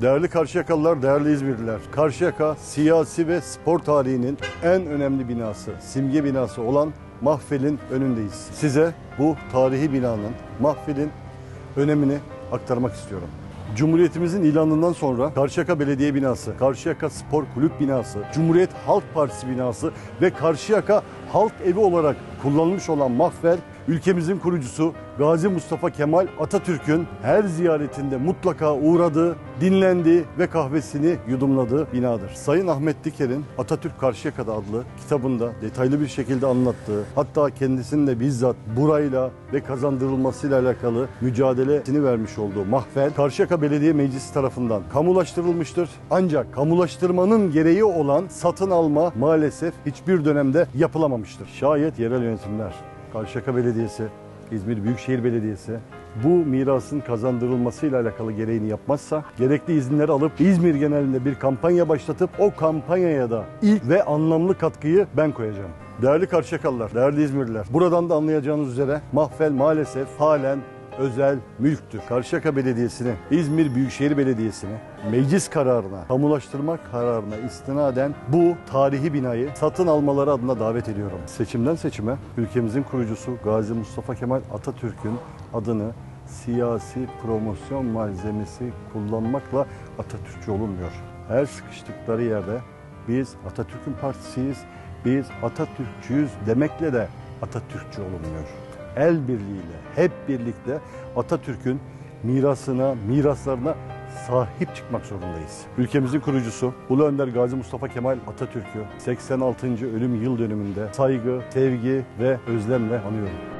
Değerli Karşıyakalılar, değerli İzmirliler. Karşıyaka siyasi ve spor tarihinin en önemli binası, simge binası olan Mahfel'in önündeyiz. Size bu tarihi binanın, Mahfel'in önemini aktarmak istiyorum. Cumhuriyetimizin ilanından sonra Karşıyaka Belediye binası, Karşıyaka Spor Kulüp binası, Cumhuriyet Halk Partisi binası ve Karşıyaka Halk Evi olarak kullanılmış olan Mahfel, ülkemizin kurucusu Gazi Mustafa Kemal Atatürk'ün her ziyaretinde mutlaka uğradığı, dinlendiği ve kahvesini yudumladığı binadır. Sayın Ahmet Diker'in Atatürk Karşıyaka'da adlı kitabında detaylı bir şekilde anlattığı, hatta kendisinin de bizzat burayla ve kazandırılmasıyla alakalı mücadelesini vermiş olduğu mahfel Karşıyaka Belediye Meclisi tarafından kamulaştırılmıştır. Ancak kamulaştırmanın gereği olan satın alma maalesef hiçbir dönemde yapılamamıştır. Şayet yerel yönetimler, Karşıyaka Belediyesi, İzmir Büyükşehir Belediyesi bu mirasın kazandırılmasıyla alakalı gereğini yapmazsa gerekli izinleri alıp İzmir genelinde bir kampanya başlatıp o kampanyaya da ilk ve anlamlı katkıyı ben koyacağım. Değerli Karşıyakalılar, değerli İzmirliler, buradan da anlayacağınız üzere mahfel maalesef halen özel mülktür. Karşıyaka Belediyesi'ni, İzmir Büyükşehir Belediyesi'ni meclis kararına, kamulaştırma kararına istinaden bu tarihi binayı satın almaları adına davet ediyorum. Seçimden seçime ülkemizin kurucusu Gazi Mustafa Kemal Atatürk'ün adını siyasi promosyon malzemesi kullanmakla Atatürkçü olunmuyor. Her sıkıştıkları yerde biz Atatürk'ün partisiyiz, biz Atatürkçüyüz demekle de Atatürkçü olunmuyor el birliğiyle, hep birlikte Atatürk'ün mirasına, miraslarına sahip çıkmak zorundayız. Ülkemizin kurucusu Ulu Önder Gazi Mustafa Kemal Atatürk'ü 86. ölüm yıl dönümünde saygı, sevgi ve özlemle anıyorum.